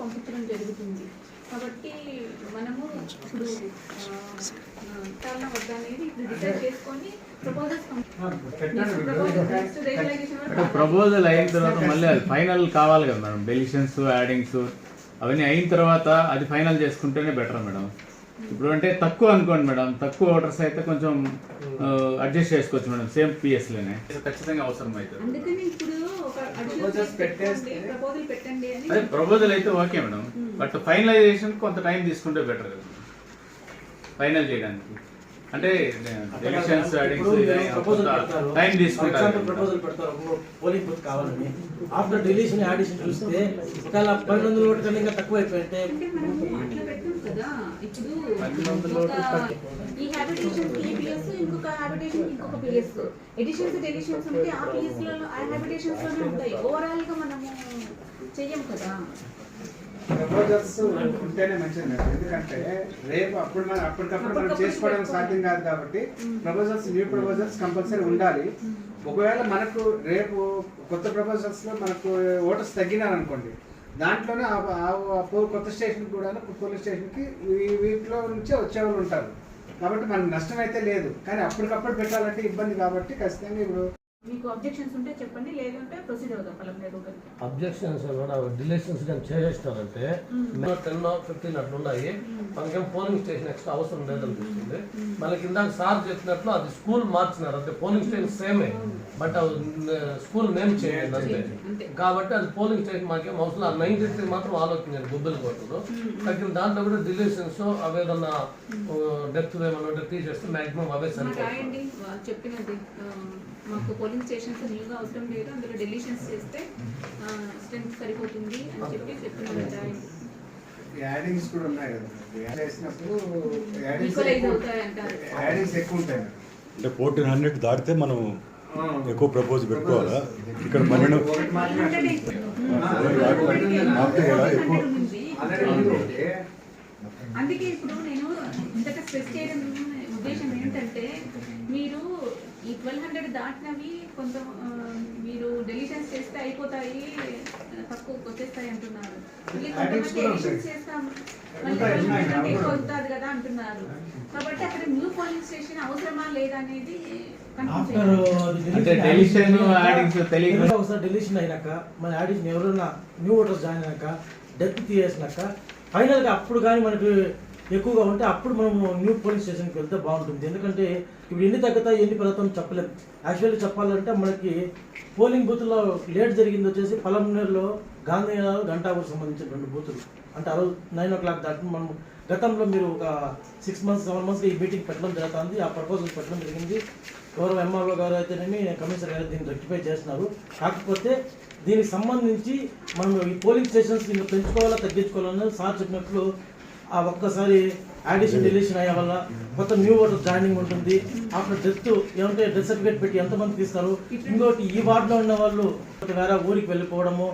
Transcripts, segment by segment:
పంపించడం జరుగుతుంది. కాబట్టి మనము ఇప్పుడు చాలా వద్ద అనేది ఇప్పుడు డిసైడ్ చేసుకొని ప్రపోజల్ అయిన తర్వాత మళ్ళీ అది ఫైనల్ కావాలి కదా మేడం. డెలిషన్స్ యాడింగ్స్ అవన్నీ అయిన తర్వాత అది ఫైనల్ చేసుకుంటేనే బెటర్ మేడం. ఇప్పుడు అంటే తక్కువ అనుకోండి మేడం. తక్కువ ఓటర్స్ అయితే కొంచెం అడ్జస్ట్ చేసుకోవచ్చు మేడం. సేమ్ పిఎస్లోనే ఖచ్చితంగా అవసరం అవుతుంది ప్రపోజల్ పెట్టండి అని. అదే ప్రపోజల్ అయితే ఓకే మేడం. బట్ ఫైనలైజేషన్ కొంత టైం తీసుకుంటే బెటర్ కదా ఫైనల్ చేయడానికి. అంటే ఎలక్షన్స్ టైం తీసుకుంటారు ప్రపోజల్ పెడతారు. పోలింగ్ బూత్ కావాలని. ఆఫ్టర్ డిలీషన్ యాడిషన్ చూస్తే ఒకవేళ పన్నెండు వందల ఓటు కన్నా ఇంకా తక్కువ అయిపోయింటే కదా? ఇప్పుడు ఈ హ్యాబిటేషన్ పిఎస్ ఇంకొక హ్యాబిటేషన్ ఇంకొక పిఎస్ ఎడిషన్స్ డెలిషన్స్ ఉంటే ఆ పిఎస్లలో ఆ హ్యాబిటేషన్స్లోనే ఉంటాయి. ఓవరాల్గా మనము చెయ్యం కదా? ప్రపోజల్స్ ఉంటేనే మంచిది ఎందుకంటే రేపు అప్పుడు మనం అప్పటికప్పుడు మనం చేసుకోవడం సాధ్యం కాదు కాబట్టి ప్రపోజల్స్ న్యూ ప్రపోజల్స్ కంపల్సరీ ఉండాలి. ఒకవేళ మనకు రేపు కొత్త ప్రపోజల్స్లో మనకు ఓటర్స్ తగ్గినారనుకోండి దాంట్లోనే ఆ- కొత్త స్టేషన్ కూడా పోలీస్ స్టేషన్కి వీటిలో నుంచే వచ్చేవాళ్ళు ఉంటారు. కాబట్టి మనకు నష్టం అయితే లేదు. కానీ అప్పటికప్పుడు పెట్టాలంటే ఇబ్బంది కాబట్టి ఖచ్చితంగా ఇప్పుడు మీకు అబ్జెక్షన్స్ ఉంటే చెప్పండి లేదంటే ప్రొసీడ్ అవుదాం పలం అబ్జెక్షన్స్ డిలేషన్స్ కానీ చేసేస్తారంటే టెన్ ఫిఫ్టీన్ అట్లా ఉన్నాయి మనకేం పోలింగ్ స్టేషన్ ఎక్స్ట్రా అవసరం లేదనిపిస్తుంది. మనకి ఇందాక సార్ చెప్పినట్లు అది స్కూల్ మార్చినారు. అంటే పోలింగ్ స్టేషన్ సేమే బట్ స్కూల్ నేమ్ చేయండి అంతే. కాబట్టి అది పోలింగ్ స్టేషన్ మాకేం అవసరం ఆ నైన్టీ త్రీ మాత్రం ఆలోచించారు గుబ్బలు కొట్టదు తగ్గిన దాంట్లో కూడా డిలేషన్స్ అవేదన్నా డెప్త్ ఏమన్నా ఉంటే తీసేస్తే మాక్సిమం అవే సరిపోతుంది చెప్పినది మాకు పోలింగ్ స్టేషన్స్ న్యూగా అవసరం లేదు. అందులో డెలిషన్స్ చేస్తే స్ట్రెంత్ సరిపోతుంది అని చెప్పి చెప్పినది రాయండి యాడింగ్స్ కూడా ఉన్నాయి కదా. యాడ్ చేసినప్పుడు యాడింగ్స్ ఎక్కువ- అవుతాయి అంటారు యాడింగ్స్ ఎక్కువ ఉంటాయి. అంటే ఫోర్టీన్ హండ్రెడ్ దాటితే మనం. ఎక్కువ ప్రపోజ్ పెట్టుకోవాలా? ఇక్కడ పన్నెండు. అందుకే ఇప్పుడు నేను ఇంతక స్ట్రెస్ చేయడం ఉద్దేశం ఏంటంటే మీరు ఈ ట్వెల్వ్ హండ్రెడ్ దాటినవి కొంత మీరు డెలిషన్స్ చేస్తే అయిపోతాయి తక్కువ వచ్చేస్తాయి అంటున్నారు మళ్ళీ Addings కొంతమంది కూడా ఎడిషన్స్ ఉంటాయి. చేస్తాం మళ్ళీ ఉంటాయి, ఉన్నాయి, 1200 కంటే ఎక్కువ ఉన్నాయి. అవుతుంది కదా అంటున్నారు కాబట్టి అక్కడ న్యూ పోలింగ్ స్టేషన్ అవసరమా లేదా అనేది అయ్యింది. అంటే డెలిషన్ ఒకసారి అయినాక మన యాడిషన్ ఎవరైనా న్యూ ఓటర్స్ జాయిన్ అయినాక డెత్ తీసేసినాక ఫైనల్గా అప్పుడు కానీ మనకి ఎక్కువగా ఉంటే అప్పుడు మనం న్యూ పోలింగ్ స్టేషన్కి వెళ్తే బాగుంటుంది. ఎందుకంటే ఇప్పుడు ఎన్ని తగ్గుతాయి ఎన్ని పెరుగుతాం చెప్పలేము యాక్చువల్లీ చెప్పాలంటే మనకి పోలింగ్ బూత్లో లేట్ జరిగింది వచ్చేసి పలంనేరులో గాంధీ గంటాపూర్ సంబంధించిన రెండు బూతులు అంటే అరవై నైన్ ఓ క్లాక్ దాటి మనం గతంలో మీరు ఒక సిక్స్ మంత్స్ సెవెన్ మంత్స్ ఈ మీటింగ్ పెట్టడం జరుగుతుంది. ఆ ప్రపోజల్ పెట్టడం జరిగింది. గౌరవ ఎంఆర్ఓ గారు అయితేనేమి కమిషనర్ గారు దీన్ని రెక్టిఫై చేస్తున్నారు. కాకపోతే దీనికి సంబంధించి మనం ఈ పోలింగ్ స్టేషన్స్ ఇంకా పెంచుకోవాలా తగ్గించుకోవాలన్నది సార్ చెప్పినట్లు ఆ ఒక్కసారి అడిషన్ డిలీషన్ అయ్యే వల్ల కొత్త న్యూ ఓటర్ జాయినింగ్ ఉంటుంది. ఆఫ్టర్ డెత్ ఏమంటే డెత్ సర్టిఫికేట్ పెట్టి ఎంతమంది తీస్తారు? ఇంకోటి ఈ వార్డులో ఉన్న వాళ్ళు వేరే ఊరికి వెళ్ళిపోవడము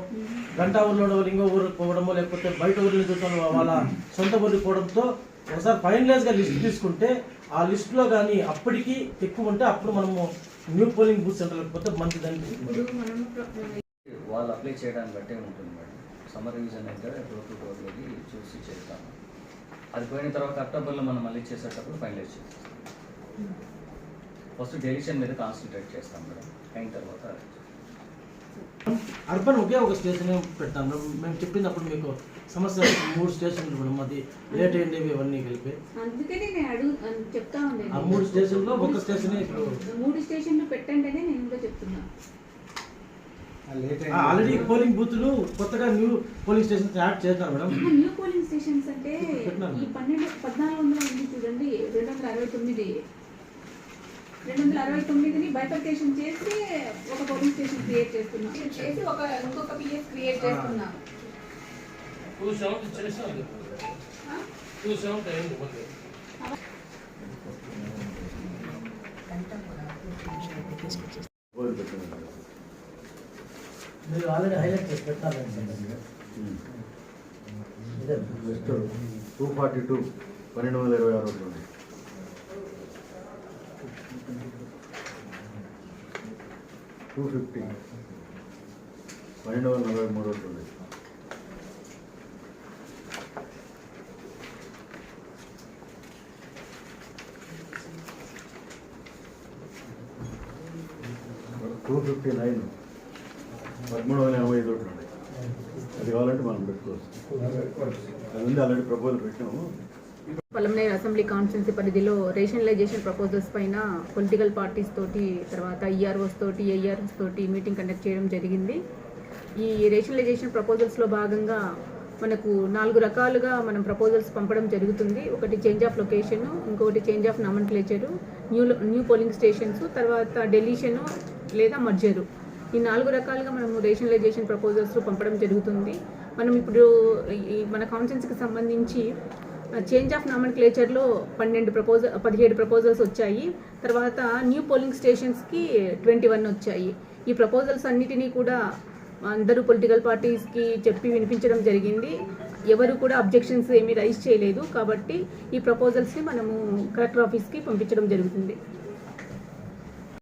గంటా ఊర్లో ఉన్న వాళ్ళు ఇంకో ఊరికి పోవడమో లేకపోతే బయట ఊరి నుంచి వచ్చిన వాళ్ళు సొంత ఊరికి పోవడంతో ఒకసారి ఫైనలైజ్గా లిస్ట్ తీసుకుంటే ఆ లిస్ట్లో కానీ అప్పటికి ఎక్కువ ఉంటే అప్పుడు మనము న్యూ పోలింగ్ బూత్ సెంటర్లకు పోతే ప్ర- వాళ్ళు అప్లై చేయడాన్ని బట్టే ఉంటుంది మేడం. సమ్మర్ రివిజన్ అయితే డోర్ టు డోర్లోకి చూసి చేస్తాము. అది పోయిన తర్వాత అక్టోబర్లో మనం మళ్ళీ చేసేటప్పుడు ఫైనలైజ్ చేస్తాం. ఫస్ట్ డెలిషన్ మీద కాన్సన్ట్రేట్ చేస్తాం మేడం. అయిన తర్వాత అర్బన్ ఒకే ఒక స్టేషన్ పెడతాం మేము చెప్పినప్పుడు మీకు సమస్య మూడు స్టేషన్లు మేడం. అది లేట్ అయ్యింది ఇవన్నీ కలిపి. అందుకనే నేను అడుగు చెప్తా ఉండేది ఆ మూడు స్టేషన్లో ఒక స్టేషనే ఇప్పుడు మూడు స్టేషన్లు పెట్టండి అనే నేను కూడా చెప్తున్నా. ఆ లేట్ అయింది. ఆల్రెడీ పోలింగ్ బూత్లు కొత్తగా న్యూ పోలింగ్ స్టేషన్ యాడ్ చేస్తున్నారు మేడం. న్యూ పోలింగ్ స్టేషన్స్ అంటే. ఈ పన్నెండు పద్నాలుగు వందల ఉంది చూడండి రెండు వందల అరవై తొమ్మిది. రెండు వందల అరవై తొమ్మిదిని బైఫర్కేషన్ చేసి ఒక పోలింగ్ స్టేషన్ క్రియేట్ చేస్తున్నాం. చేసి ఒక ఇంకొక పిఎస్ క్రియేట్ చేస్తున్నాం. టూ సెవెంటీ చేసాం టూ సెవెంటీ అయింది కొంచెం మీరు ఆల్రెడీ హైలైట్ చేసి పెట్టాలి టూ ఫార్టీ టూ పన్నెండు వందల ఇరవై ఆరు ఉంటుంది టూ ఫిఫ్టీ పన్నెండు వందల నలభై మూడు ఉంటుంది టూ ఫిఫ్టీ నైన్. పదమూడు వందల ఎనభై ఐదు ఒకటి ఉన్నాయి అది కావాలంటే మనం పెట్టుకోవచ్చు. అది ఆల్రెడీ ప్రపోజల్ పెట్టాము. పలమనేరు అసెంబ్లీ కాన్స్టిట్యున్సీ పరిధిలో రేషనలైజేషన్ ప్రపోజల్స్ పైన పొలిటికల్ పార్టీస్ తోటి తర్వాత ఈఆర్ఓస్ తోటి ఏఆర్ఓస్ తోటి మీటింగ్ కండక్ట్ చేయడం జరిగింది. ఈ రేషనలైజేషన్ ప్రపోజల్స్లో భాగంగా మనకు నాలుగు రకాలుగా మనం ప్రపోజల్స్ పంపడం జరుగుతుంది. ఒకటి చేంజ్ ఆఫ్ లొకేషన్ ఇంకొకటి change of nomenclature new new polling stations తర్వాత డెలీషను లేదా మర్జరు ఈ నాలుగు రకాలుగా మనము రేషనలైజేషన్ ప్రపోజల్స్ పంపడం జరుగుతుంది. మనం ఇప్పుడు ఈ మన కౌన్సిల్స్కి సంబంధించి చేంజ్ ఆఫ్ నామన్ క్లేచర్లో పన్నెండు ప్రపోజల్ పదిహేడు ప్రపోజల్స్ వచ్చాయి. తర్వాత న్యూ పోలింగ్ స్టేషన్స్కి ట్వంటీ వన్ వచ్చాయి. ఈ ప్రపోజల్స్ అన్నిటినీ కూడా అందరూ పొలిటికల్ పార్టీస్కి చెప్పి వినిపించడం జరిగింది. ఎవరు కూడా అబ్జెక్షన్స్ ఏమీ రైజ్ చేయలేదు. కాబట్టి ఈ ప్రపోజల్స్ని మనము కలెక్టర్ ఆఫీస్కి పంపించడం జరుగుతుంది.